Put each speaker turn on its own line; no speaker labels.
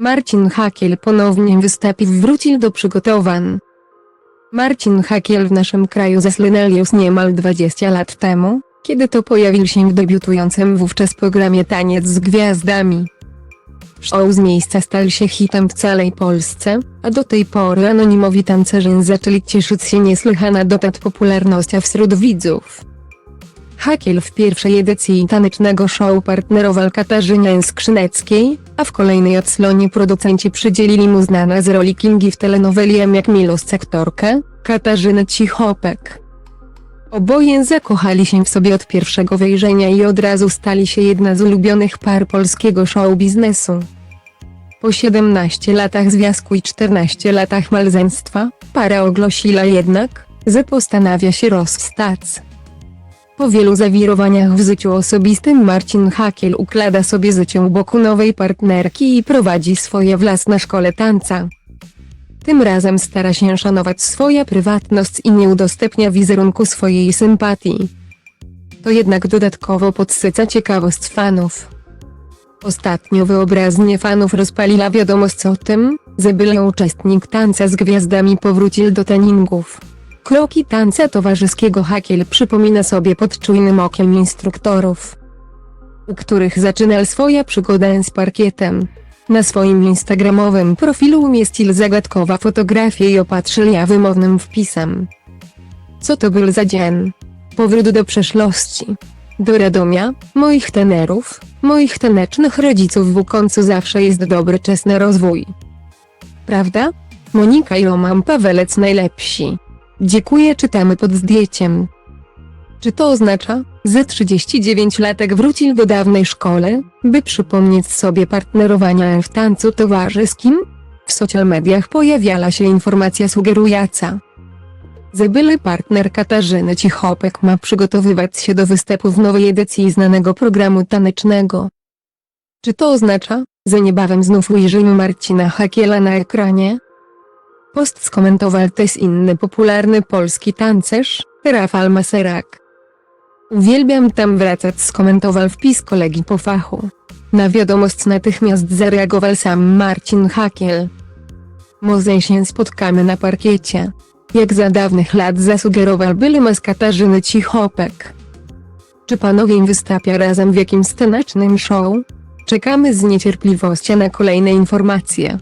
Marcin Hakiel ponownie wystąpił wrócił do przygotowań. Marcin Hakiel w naszym kraju zasłynął już niemal 20 lat temu, kiedy to pojawił się w debiutującym wówczas programie Taniec z Gwiazdami. Show z miejsca stał się hitem w całej Polsce, a do tej pory anonimowi tancerze zaczęli cieszyć się niesłychana dotąd popularnością wśród widzów. Hakiel w pierwszej edycji tanecznego show partnerował Katarzynie Skrzyneckiej, a w kolejnej odsłonie producenci przydzielili mu znane z roli Kingi w telenoweli jak Milos aktorkę, Katarzynę Cichopek. Oboje zakochali się w sobie od pierwszego wejrzenia i od razu stali się jedna z ulubionych par polskiego show biznesu. Po 17 latach związku i 14 latach małżeństwa, para ogłosiła jednak, że postanawia się rozstać. Po wielu zawirowaniach w życiu osobistym Marcin Hakiel układa sobie życie u boku nowej partnerki i prowadzi swoje własne szkole tańca. Tym razem stara się szanować swoją prywatność i nie udostępnia wizerunku swojej sympatii. To jednak dodatkowo podsyca ciekawość fanów. Ostatnio wyobraźnię fanów rozpaliła wiadomość o tym, że były uczestnik tańca z gwiazdami powrócił do treningów. Kroki tańca towarzyskiego Hakiel przypomina sobie pod czujnym okiem instruktorów, u których zaczynał swoją przygodę z parkietem. Na swoim instagramowym profilu umieścił zagadkowa fotografię i opatrzył ją wymownym wpisem. Co to był za dzień? Powrót do przeszłości. Do Radomia, moich tenerów, moich tanecznych rodziców w końcu zawsze jest dobry czas na rozwój. Prawda? Monika i Roman Pawelec najlepsi. Dziękuję czytamy pod zdjęciem. Czy to oznacza, że 39-latek wrócił do dawnej szkole, by przypomnieć sobie partnerowania w tańcu towarzyskim? W social mediach pojawiała się informacja sugerująca, że były partner Katarzyny Cichopek ma przygotowywać się do występu w nowej edycji znanego programu tanecznego. Czy to oznacza, że niebawem znów ujrzymy Marcina Hakiela na ekranie? Post skomentował też inny popularny polski tancerz, Rafał Maserak. Uwielbiam tam wracać skomentował wpis kolegi po fachu. Na wiadomość natychmiast zareagował sam Marcin Hakiel. Może się spotkamy na parkiecie. Jak za dawnych lat zasugerował były z Katarzyny Cichopek. Czy panowie wystawia razem w jakimś tanecznym show? Czekamy z niecierpliwością na kolejne informacje.